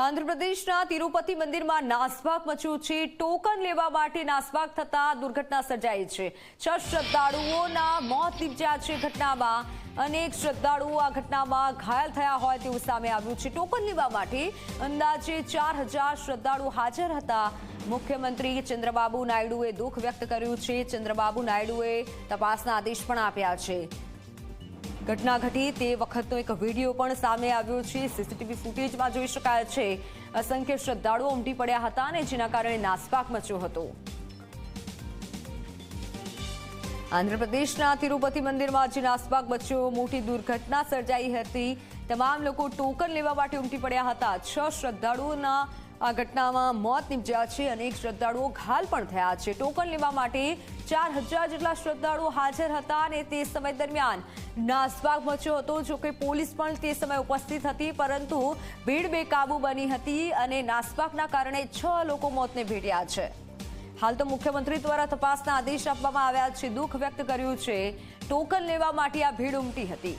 આંધ્રપ્રદેશના તિરુપતિ મંદિરમાં નાસભાગ મચ્યું છે. ટોકન લેવા માટે નાસભાગ થતા દુર્ઘટના સર્જાઈ છે. છ શ્રદ્ધાળુઓના મોત નીપજ્યા છે ઘટનામાં. અનેક શ્રદ્ધાળુઓ આ ઘટનામાં ઘાયલ થયા હોય તેવું સામે આવ્યું છે. ટોકન લેવા માટે અંદાજે ચાર શ્રદ્ધાળુ હાજર હતા. મુખ્યમંત્રી ચંદ્રબાબુ નાયડુએ દુઃખ વ્યક્ત કર્યું છે. ચંદ્રબાબુ નાયડુએ તપાસના આદેશ પણ આપ્યા છે. ઘટના ઘટી તે વખતનો એક વીડિયો પણ સામે આવ્યો છે. સીસીટીવી ફૂટેજમાં જોઈ શકાય છે. અસંખ્ય શ્રદ્ધાળુઓ ઉમટી પડ્યા હતા અને જેના કારણે નાસપાક મચ્યો હતો. આંધ્રપ્રદેશના તિરુપતિ મંદિરમાં આજે નાસપાક મચ્યો. મોટી દુર્ઘટના સર્જાઈ હતી. તમામ લોકો ટોકન લેવા માટે ઉમટી પડ્યા હતા. છ શ્રદ્ધાળુઓના આ ઘટનામાં મોત નીપજ્યા છે અનેક શ્રદ્ધાળુઓ ઘાલ પણ થયા છે. ટોકન લેવા માટે ચાર હજાર જેટલા શ્રદ્ધાળુઓ હાજર હતા અને તે સમય દરમિયાન નાસભાગ મચ્યો હતો જોકે પોલીસ પણ તે સમયે ઉપસ્થિત હતી, પરંતુ ભીડ બેકાબુ બની હતી અને નાસભાગના કારણે છ લોકો મોતને ભેટ્યા છે. હાલ તો મુખ્યમંત્રી દ્વારા તપાસના આદેશ આપવામાં આવ્યા છે. દુઃખ વ્યક્ત કર્યું છે. ટોકન લેવા માટે આ ભીડ ઉમટી હતી.